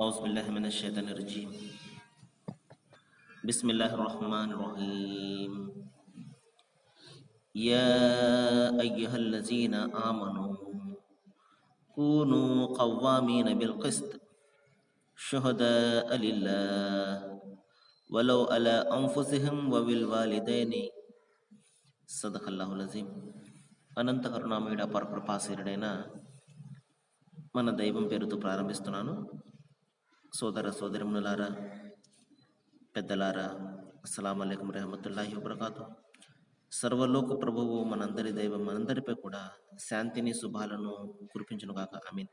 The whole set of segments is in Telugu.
أعوذ بالله من الشيطان الرجيم بسم الله الرحمن الرحيم يا أيها الذين آمنوا كونوا قوامين بالقسط شهداء لله ولو على أنفسهم وبالوالدين صدق الله العظيم అనంత కరుణామయుడ పరకృపాశీరుడైన మన దైవం పేరుతో ప్రారంభిస్తున్నాను సోదర సోదరిమునులారా పెద్దలారా అస్సలం అయికం రహమతుల్లాహి వబర్కాతు. సర్వలోక ప్రభువు మనందరి దైవం మనందరిపై కూడా శాంతిని శుభాలను కురిపించును కాక మీన్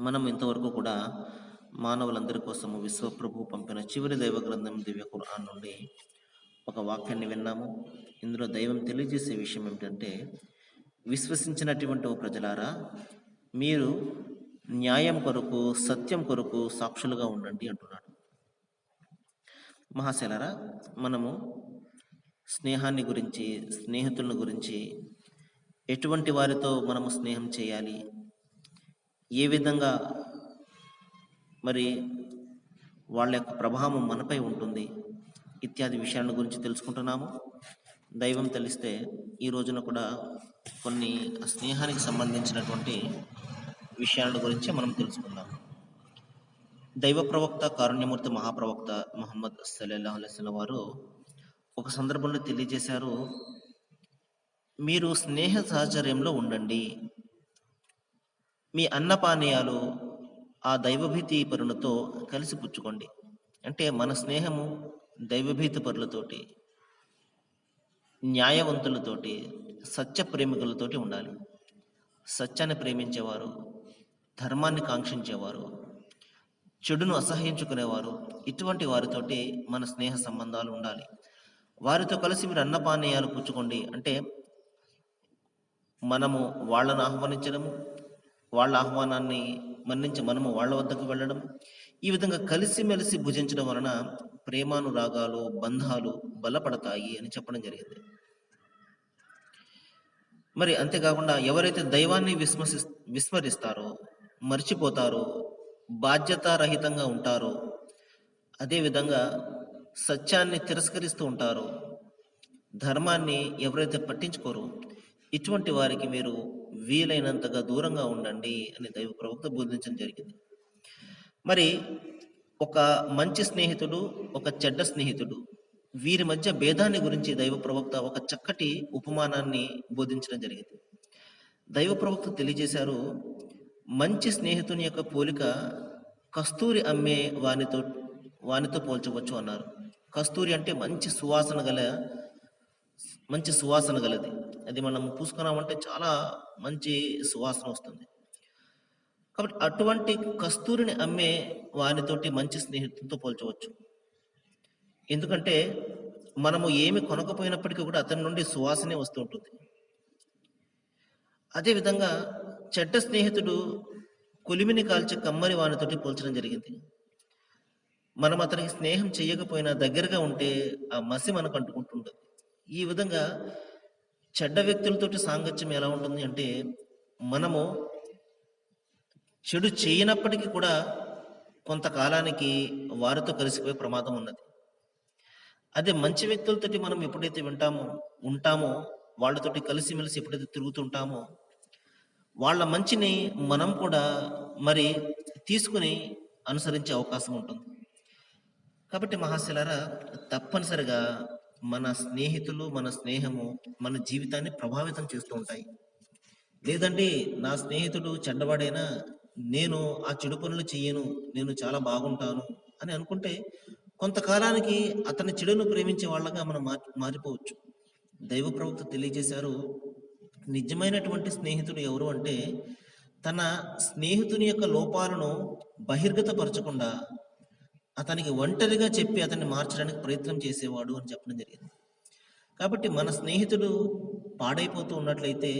మనం ఇంతవరకు కూడా మానవులందరి కోసము విశ్వప్రభు పంపిన చివరి దైవ గ్రంథం దివ్య ఖురాన్ నుండి ఒక వాక్యాన్ని విన్నాము. ఇందులో దైవం తెలియజేసే విషయం ఏమిటంటే విశ్వసించినటువంటి ఓ ప్రజలారా మీరు న్యాయం కొరకు సత్యం కొరకు సాక్షులుగా ఉండండి అంటున్నాడు. మహాశైలరా మనము స్నేహాన్ని గురించి స్నేహితులను గురించి ఎటువంటి వారితో మనము స్నేహం చేయాలి? ఏ విధంగా మరి వాళ్ళ యొక్క ప్రభావం మనపై ఉంటుంది? ఇత్యాది విషయాల గురించి తెలుసుకుంటున్నాము. దైవం తెలిస్తే ఈ రోజున కూడా కొన్ని స్నేహానికి సంబంధించినటువంటి విషయాల గురించి మనం తెలుసుకుందాం. దైవ ప్రవక్త కారుణ్యమూర్తి మహాప్రవక్త మహమ్మద్ సల్లల్లాహు అలైహి వారు ఒక సందర్భంలో తెలియజేశారు మీరు స్నేహ సహచర్యంలో ఉండండి. మీ అన్నపానీయాలు ఆ దైవభీతి పరులతో కలిసి పుచ్చుకోండి. అంటే మన స్నేహము దైవభీతి పరులతోటి న్యాయవంతులతోటి సత్య ప్రేమికులతోటి ఉండాలి. సత్యాన్ని ప్రేమించేవారు ధర్మాన్ని కాంక్షించేవారు చెడును అసహించుకునేవారు ఇటువంటి వారితోటి మన స్నేహ సంబంధాలు ఉండాలి. వారితో కలిసి మీరు అన్నపానీయాలు పుచ్చుకోండి. అంటే మనము వాళ్ళను ఆహ్వానించడము వాళ్ళ ఆహ్వానాన్ని మన్నించి మనము వాళ్ళ వద్దకు వెళ్ళడం ఈ విధంగా కలిసిమెలిసి భుజించడం వలన ప్రేమానురాగాలు బంధాలు బలపడతాయి అని చెప్పడం జరిగింది. మరి అంతేకాకుండా ఎవరైతే దైవాన్ని విస్మసి విస్మరిస్తారో మర్చిపోతారో బాధ్యతారహితంగా ఉంటారో అదేవిధంగా సత్యాన్ని తిరస్కరిస్తూ ఉంటారో ధర్మాన్ని ఎవరైతే పట్టించుకోరో ఇటువంటి వారికి మీరు వీలైనంతగా దూరంగా ఉండండి అని దైవ ప్రవక్త బోధించడం జరిగింది. మరి ఒక మంచి స్నేహితుడు ఒక చెడ్డ స్నేహితుడు వీరి మధ్య భేదాన్ని గురించి దైవ ప్రవక్త ఒక చక్కటి ఉపమానాన్ని బోధించడం జరిగింది. దైవ ప్రవక్త తెలియజేశారు మంచి స్నేహితుని యొక్క పోలిక కస్తూరి అమ్మే వానితో వానితో పోల్చవచ్చు అన్నారు. కస్తూరి అంటే మంచి సువాసన గల మంచి సువాసన గలది. అది మనం పూసుకున్నామంటే చాలా మంచి సువాసన వస్తుంది. కాబట్టి అటువంటి కస్తూరిని అమ్మే వానితోటి మంచి స్నేహితులతో పోల్చవచ్చు. ఎందుకంటే మనము ఏమి కొనకపోయినప్పటికీ కూడా అతని నుండి సువాసనే వస్తూ ఉంటుంది. అదేవిధంగా చెడ్డ స్నేహితుడు కొలిమిని కాల్చే కమ్మరి వానితోటి పోల్చడం జరిగింది. మనం అతనికి స్నేహం చేయకపోయినా దగ్గరగా ఉంటే ఆ మసి మనకు అంటుకుంటుంటుంది. ఈ విధంగా చెడ్డ వ్యక్తులతోటి సాంగత్యం ఎలా ఉంటుంది అంటే మనము చెడు చేయనప్పటికీ కూడా కొంతకాలానికి వారితో కలిసిపోయే ప్రమాదం ఉన్నది. అదే మంచి వ్యక్తులతోటి మనం ఎప్పుడైతే వింటామో ఉంటామో వాళ్ళతోటి కలిసిమెలిసి ఎప్పుడైతే తిరుగుతుంటామో వాళ్ళ మంచిని మనం కూడా మరి తీసుకుని అనుసరించే అవకాశం ఉంటుంది. కాబట్టి మహాశిలారా తప్పనిసరిగా మన స్నేహితులు మన స్నేహము మన జీవితాన్ని ప్రభావితం చేస్తూ ఉంటాయి. లేదండి నా స్నేహితుడు చెడ్డవాడైనా నేను ఆ చెడు పనులు చెయ్యను నేను చాలా బాగుంటాను అని అనుకుంటే కొంతకాలానికి అతని చెడును ప్రేమించే వాళ్ళగా మనం మారి మారిపోవచ్చు. దైవ ప్రవక్త తెలియజేశారు నిజమైనటువంటి స్నేహితుడు ఎవరు అంటే తన స్నేహితుని యొక్క లోపాలను బహిర్గతపరచకుండా అతనికి ఒంటరిగా చెప్పి అతన్ని మార్చడానికి ప్రయత్నం చేసేవాడు అని చెప్పడం జరిగింది. కాబట్టి మన స్నేహితుడు పాడైపోతూ ఉన్నట్లయితే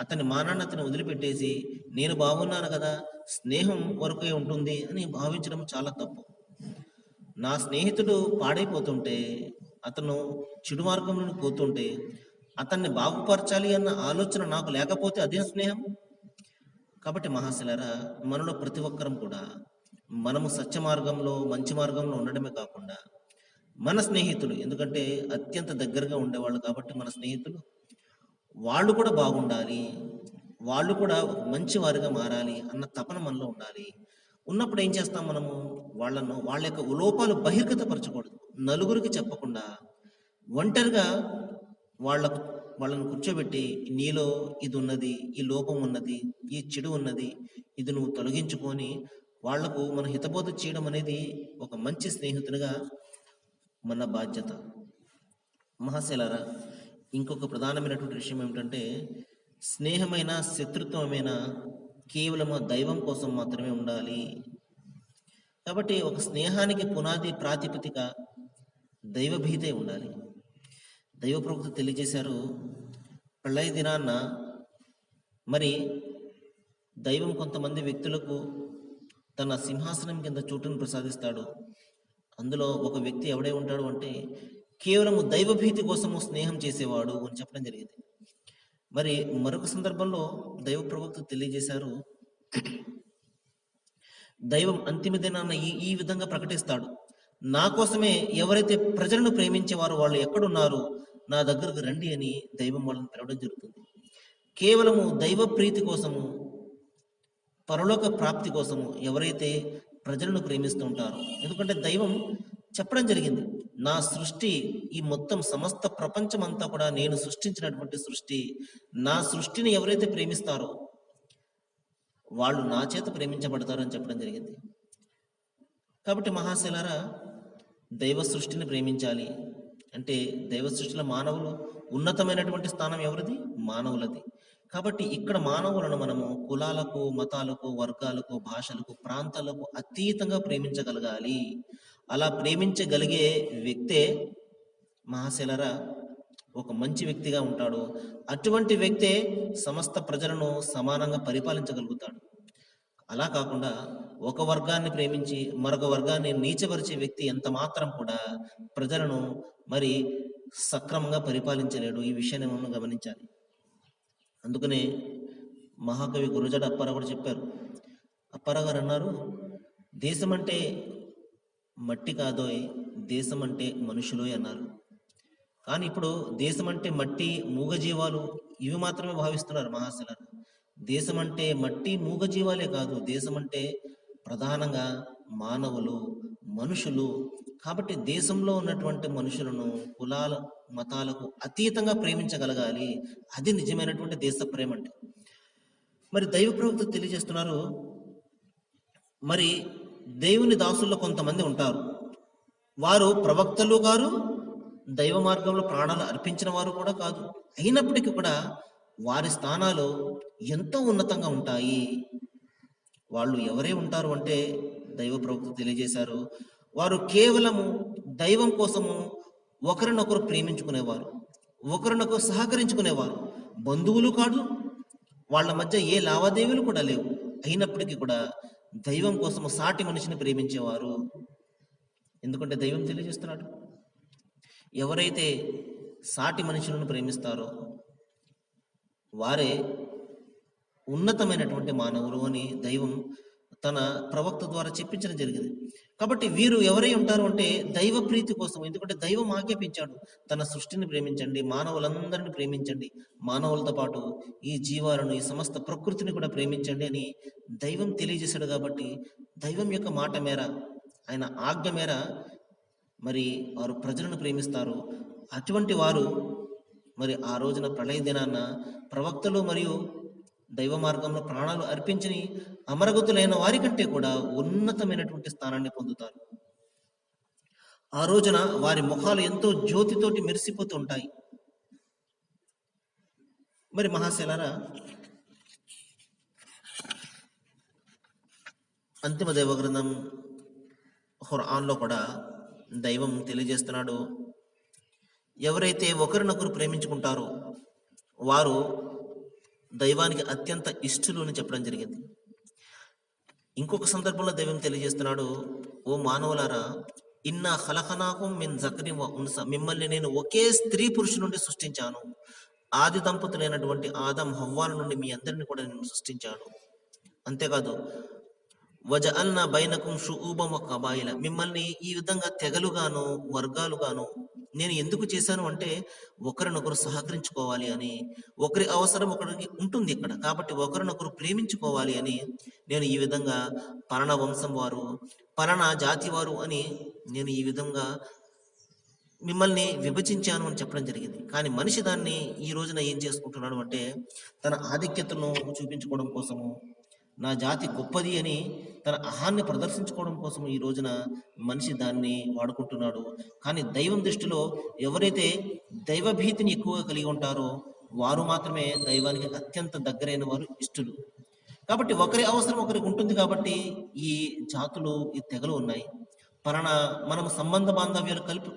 అతని మానాన్ని అతను వదిలిపెట్టేసి నేను బాగున్నాను కదా స్నేహం వరకే ఉంటుంది అని భావించడం చాలా తప్పు. నా స్నేహితుడు పాడైపోతుంటే అతను చెడు మార్గంలో పోతుంటే అతన్ని బాగుపరచాలి అన్న ఆలోచన నాకు లేకపోతే అదే స్నేహం? కాబట్టి మహాశిలరా మనలో ప్రతి ఒక్కరం కూడా మనము సత్య మార్గంలో మంచి మార్గంలో ఉండడమే కాకుండా మన స్నేహితులు ఎందుకంటే అత్యంత దగ్గరగా ఉండేవాళ్ళు కాబట్టి మన స్నేహితులు వాళ్ళు కూడా బాగుండాలి వాళ్ళు కూడా ఒక మంచి వారిగా మారాలి అన్న తపన మనలో ఉండాలి. ఉన్నప్పుడు ఏం చేస్తాం మనము? వాళ్ళను వాళ్ళ యొక్క లోపాలు బహిర్గతపరచకూడదు. నలుగురికి చెప్పకుండా ఒంటరిగా వాళ్ళకు వాళ్ళని కూర్చోబెట్టి నీలో ఇది ఉన్నది ఈ లోపం ఉన్నది ఈ చెడు ఉన్నది ఇది నువ్వు తొలగించుకొని వాళ్ళకు మన హితబోధ చేయడం అనేది ఒక మంచి స్నేహితునిగా మన బాధ్యత. మహాశైలారా ఇంకొక ప్రధానమైనటువంటి విషయం ఏమిటంటే స్నేహమైన శత్రుత్వమైన కేవలం దైవం కోసం మాత్రమే ఉండాలి. కాబట్టి ఒక స్నేహానికి పునాది ప్రాతిపదిక దైవభీతే ఉండాలి. దైవ తెలియజేశారు ప్రళయ దినాన్న మరి దైవం కొంతమంది వ్యక్తులకు తన సింహాసనం కింద చోటును ప్రసాదిస్తాడు. అందులో ఒక వ్యక్తి ఎవడే ఉంటాడు అంటే కేవలము దైవభీతి కోసము స్నేహం చేసేవాడు అని చెప్పడం జరిగింది. మరి మరొక సందర్భంలో దైవ ప్రవక్త తెలియజేశారు దైవం అంతిమ దినాన్న ఈ ఈ విధంగా ప్రకటిస్తాడు. నా కోసమే ఎవరైతే ప్రజలను ప్రేమించేవారో వాళ్ళు ఎక్కడున్నారు నా దగ్గరకు రండి అని దైవం వాళ్ళని పిలవడం జరుగుతుంది. కేవలము దైవ ప్రీతి కోసము పరలోక ప్రాప్తి కోసము ఎవరైతే ప్రజలను ప్రేమిస్తూ ఉంటారో ఎందుకంటే దైవం చెప్పడం జరిగింది నా సృష్టి ఈ మొత్తం సమస్త ప్రపంచం అంతా కూడా నేను సృష్టించినటువంటి సృష్టి నా సృష్టిని ఎవరైతే ప్రేమిస్తారో వాళ్ళు నా చేత ప్రేమించబడతారు అని చెప్పడం జరిగింది. కాబట్టి మహాశిలారా దైవ సృష్టిని ప్రేమించాలి అంటే దైవ సృష్టిలో మానవులు ఉన్నతమైనటువంటి స్థానం ఎవరిది? మానవులది. కాబట్టి ఇక్కడ మానవులను మనము కులాలకు మతాలకు వర్గాలకు భాషలకు ప్రాంతాలకు అతీతంగా ప్రేమించగలగాలి. అలా ప్రేమించగలిగే వ్యక్తే మహాశిలరా ఒక మంచి వ్యక్తిగా ఉంటాడు. అటువంటి వ్యక్తే సమస్త ప్రజలను సమానంగా పరిపాలించగలుగుతాడు. అలా కాకుండా ఒక వర్గాన్ని ప్రేమించి మరొక వర్గాన్ని నీచపరిచే వ్యక్తి ఎంత మాత్రం కూడా ప్రజలను మరి సక్రమంగా పరిపాలించలేడు. ఈ విషయాన్ని మనం గమనించాలి. అందుకనే మహాకవి గురుజాడ అప్పారావు కూడా చెప్పారు. అప్పారావు గారు అన్నారు దేశం అంటే మట్టి కాదోయ్ దేశం అంటే మనుషులోయ్ అన్నారు. కానీ ఇప్పుడు దేశం అంటే మట్టి మూగజీవాలు ఇవి మాత్రమే భావిస్తున్నారు మహాశిలారు. దేశం అంటే మట్టి మూగజీవాలే కాదు దేశం అంటే ప్రధానంగా మానవులు మనుషులు కాబట్టి దేశంలో ఉన్నటువంటి మనుషులను కులాల మతాలకు అతీతంగా ప్రేమించగలగాలి. అది నిజమైనటువంటి దేశ ప్రేమ అంటే మరి దైవ ప్రవక్త తెలియజేస్తున్నారు మరి దేవుని దాసుల్లో కొంతమంది ఉంటారు. వారు ప్రవక్తలు గారు దైవ మార్గంలో ప్రాణాలు అర్పించిన వారు కూడా కాదు. అయినప్పటికీ కూడా వారి స్థానాలు ఎంతో ఉన్నతంగా ఉంటాయి. వాళ్ళు ఎవరే ఉంటారు అంటే దైవ ప్రవక్త తెలియజేశారు. వారు కేవలము దైవం కోసము ఒకరినొకరు ప్రేమించుకునేవారు ఒకరినొకరు సహకరించుకునేవారు. బంధువులు కాదు వాళ్ళ మధ్య ఏ లావాదేవీలు కూడా లేవు. అయినప్పటికీ కూడా దైవం కోసము సాటి మనిషిని ప్రేమించేవారు. ఎందుకంటే దైవం తెలియజేస్తున్నాడు. ఎవరైతే సాటి మనుషులను ప్రేమిస్తారో వారే ఉన్నతమైనటువంటి మానవులు అని దైవం తన ప్రవక్త ద్వారా చెప్పించడం జరిగింది. కాబట్టి వీరు ఎవరై ఉంటారు అంటే దైవ ప్రీతి కోసం ఎందుకంటే దైవం ఆజ్ఞాపించాడు. తన సృష్టిని ప్రేమించండి మానవులందరిని ప్రేమించండి. మానవులతో పాటు ఈ జీవాలను ఈ సమస్త ప్రకృతిని కూడా ప్రేమించండి అని దైవం తెలియజేశాడు కాబట్టి దైవం యొక్క మాట మేర ఆయన ఆజ్ఞ మేర మరి వారు ప్రజలను ప్రేమిస్తారు. అటువంటి వారు మరి ఆ రోజున ప్రళయ దినాన ప్రవక్తలు మరియు దైవ మార్గంలో ప్రాణాలు అర్పించని అమరగతులైన వారి కంటే కూడా ఉన్నతమైనటువంటి స్థానాన్ని పొందుతారు. ఆ రోజున వారి ముఖాలు ఎంతో జ్యోతితోటి మెరిసిపోతూ ఉంటాయి. మరి మహాశైలారా అంతిమ దైవ గ్రంథం ఖురాన్లో కూడా దైవం తెలియజేస్తున్నాడు. ఎవరైతే ఒకరినొకరు ప్రేమించుకుంటారో వారు దైవానికి అత్యంత ఇష్టలు అని చెప్పడం జరిగింది. ఇంకొక సందర్భంలో దైవం తెలియజేస్తున్నాడు ఓ మానవులారా ఇన్న హలహనాహం మిన్ జకరి ఉన్స. మిమ్మల్ని నేను ఒకే స్త్రీ పురుషు నుండి సృష్టించాను. ఆది దంపతులైనటువంటి ఆదం హవ్వాల నుండి మీ అందరిని కూడా నేను సృష్టించాను. అంతేకాదు వజ అన్న బైనకుం షుఊబం కబాయిల. మిమ్మల్ని ఈ విధంగా తెగలుగాను వర్గాలుగాను నేను ఎందుకు చేశాను అంటే ఒకరినొకరు సహకరించుకోవాలి అని ఒకరి అవసరం ఒకరికి ఉంటుంది ఇక్కడ. కాబట్టి ఒకరినొకరు ప్రేమించుకోవాలి అని నేను ఈ విధంగా పలానా వంశం వారు పలానా జాతి వారు అని నేను ఈ విధంగా మిమ్మల్ని విభజించాను అని చెప్పడం జరిగింది. కానీ మనిషి దాన్ని ఈ రోజున ఏం చేసుకుంటున్నాడు అంటే తన ఆధిక్యతను చూపించుకోవడం కోసము నా జాతి గొప్పది అని తన అహాన్ని ప్రదర్శించుకోవడం కోసం ఈ రోజున మనిషి దాన్ని వాడుకుంటున్నాడు. కానీ దైవం దృష్టిలో ఎవరైతే దైవభీతిని ఎక్కువగా కలిగి ఉంటారో వారు మాత్రమే దైవానికి అత్యంత దగ్గరైన వారు ఇష్టలు. కాబట్టి ఒకరి అవసరం ఒకరికి ఉంటుంది కాబట్టి ఈ జాతులు ఈ తెగలు ఉన్నాయి. పరణ మనం సంబంధ బాంధవ్యాలు కలుపు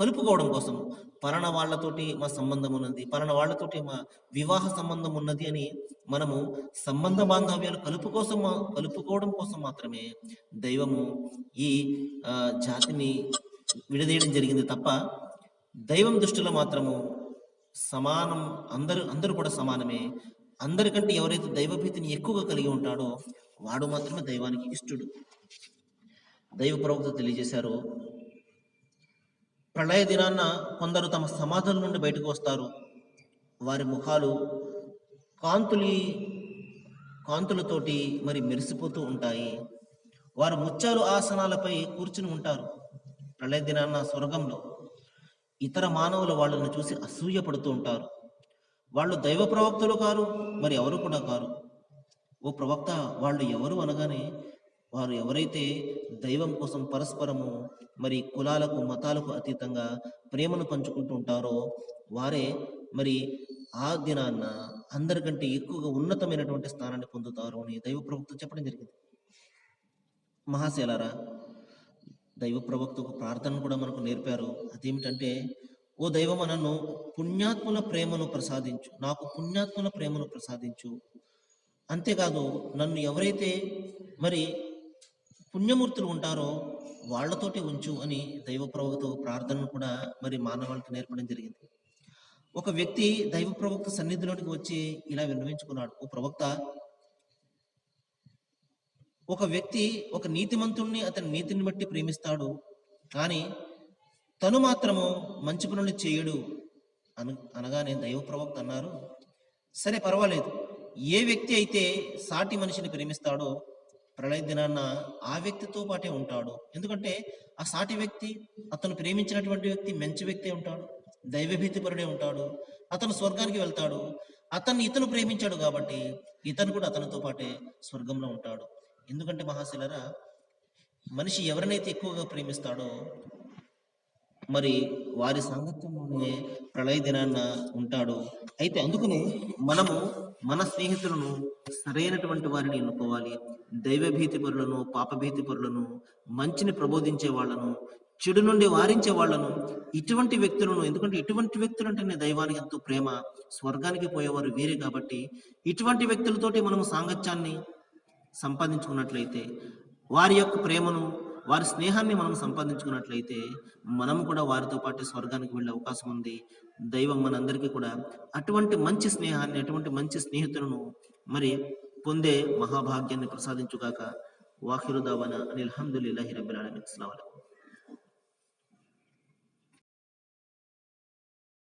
కలుపుకోవడం కోసం పలానా వాళ్ళతోటి మా సంబంధం ఉన్నది పలానా వాళ్ళతోటి మా వివాహ సంబంధం ఉన్నది అని మనము సంబంధ బాంధవ్యాలు కలుపు కోసం కలుపుకోవడం కోసం మాత్రమే దైవము ఈ ఆ, జాతిని విడదీయడం జరిగింది తప్ప దైవం దృష్టిలో మాత్రము సమానం అందరూ అందరూ కూడా సమానమే. అందరికంటే ఎవరైతే దైవభీతిని ఎక్కువగా కలిగి ఉంటాడో వాడు మాత్రమే దైవానికి ఇష్టడు. దైవ ప్రవక్త తెలియజేశారు ప్రళయ దినాన్న కొందరు తమ సమాధుల నుండి బయటకు వస్తారు. వారి ముఖాలు కాంతులి కాంతులతోటి మరి మెరిసిపోతూ ఉంటాయి. వారు ముత్యాలు ఆసనాలపై కూర్చుని ఉంటారు. ప్రళయ దినాన్న స్వర్గంలో ఇతర మానవులు వాళ్ళను చూసి అసూయపడుతూ ఉంటారు. వాళ్ళు దైవ ప్రవక్తలు కారు మరి ఎవరు కూడా కారు. ఓ ప్రవక్త వాళ్ళు ఎవరు అనగానే వారు ఎవరైతే దైవం కోసం పరస్పరము మరి కులాలకు మతాలకు అతీతంగా ప్రేమను పంచుకుంటూ ఉంటారో వారే మరి ఆ దినాన్న అందరికంటే ఎక్కువగా ఉన్నతమైనటువంటి స్థానాన్ని పొందుతారు అని దైవ ప్రవక్త చెప్పడం జరిగింది. మహాశేలారా దైవ ప్రవక్తకు ప్రార్థన కూడా మనకు నేర్పారు. అదేమిటంటే ఓ దైవమ నన్ను పుణ్యాత్ముల ప్రేమను ప్రసాదించు. నాకు పుణ్యాత్ముల ప్రేమను ప్రసాదించు. అంతేకాదు నన్ను ఎవరైతే మరి పుణ్యమూర్తులు ఉంటారో వాళ్ళతోటి ఉంచు అని దైవ ప్రవక్త ప్రార్థనను కూడా మరి మానవాళికి నేర్పడం జరిగింది. ఒక వ్యక్తి దైవ ప్రవక్త సన్నిధిలోనికి వచ్చి ఇలా విన్నవించుకున్నాడు. ఓ ప్రవక్త ఒక వ్యక్తి ఒక నీతిమంతుణ్ణి అతని నీతిని బట్టి ప్రేమిస్తాడు కానీ తను మాత్రము మంచి పనులు చేయడు అను అనగానే దైవ ప్రవక్త అన్నారు. సరే పర్వాలేదు. ఏ వ్యక్తి అయితే సాటి మనిషిని ప్రేమిస్తాడో ప్రళయ దినాన్న ఆ వ్యక్తితో పాటే ఉంటాడు. ఎందుకంటే ఆ సాటి వ్యక్తి అతను ప్రేమించినటువంటి వ్యక్తి మంచి వ్యక్తి ఉంటాడు దైవభీతిపరుడే ఉంటాడు అతను స్వర్గానికి వెళ్తాడు అతన్ని ఇతను ప్రేమించాడు కాబట్టి ఇతను కూడా అతనితో పాటే స్వర్గంలో ఉంటాడు. ఎందుకంటే మహాశిలరా మనిషి ఎవరినైతే ఎక్కువగా ప్రేమిస్తాడో మరి వారి సాంగత్యంలోనే ప్రళయ దినాన్న ఉంటాడు. అయితే అందుకనే మనము మన స్నేహితులను సరైనటువంటి వారిని ఎన్నుకోవాలి. దైవభీతి పరులను పాపభీతి పరులను మంచిని ప్రబోధించే వాళ్ళను చెడు నుండి వారించే వాళ్ళను ఇటువంటి వ్యక్తులను ఎందుకంటే ఇటువంటి వ్యక్తులు అంటేనే దైవానికి ఎంతో ప్రేమ స్వర్గానికి పోయేవారు వీరే కాబట్టి ఇటువంటి వ్యక్తులతోటి మనము సాంగత్యాన్ని సంపాదించుకున్నట్లయితే వారి యొక్క ప్రేమను వారి స్నేహాన్ని మనం సంపాదించుకున్నట్లయితే మనం కూడా వారితో పాటు స్వర్గానికి వెళ్ళే అవకాశం ఉంది. దైవం మనందరికీ కూడా అటువంటి మంచి స్నేహాన్ని అటువంటి మంచి స్నేహితులను మరి పొందే మహాభాగ్యాన్ని ప్రసాదించుగాక. వాహిరుదావన అనిల్ హమ్దుల్లాహి రబ్బిల్ ఆలమీన్.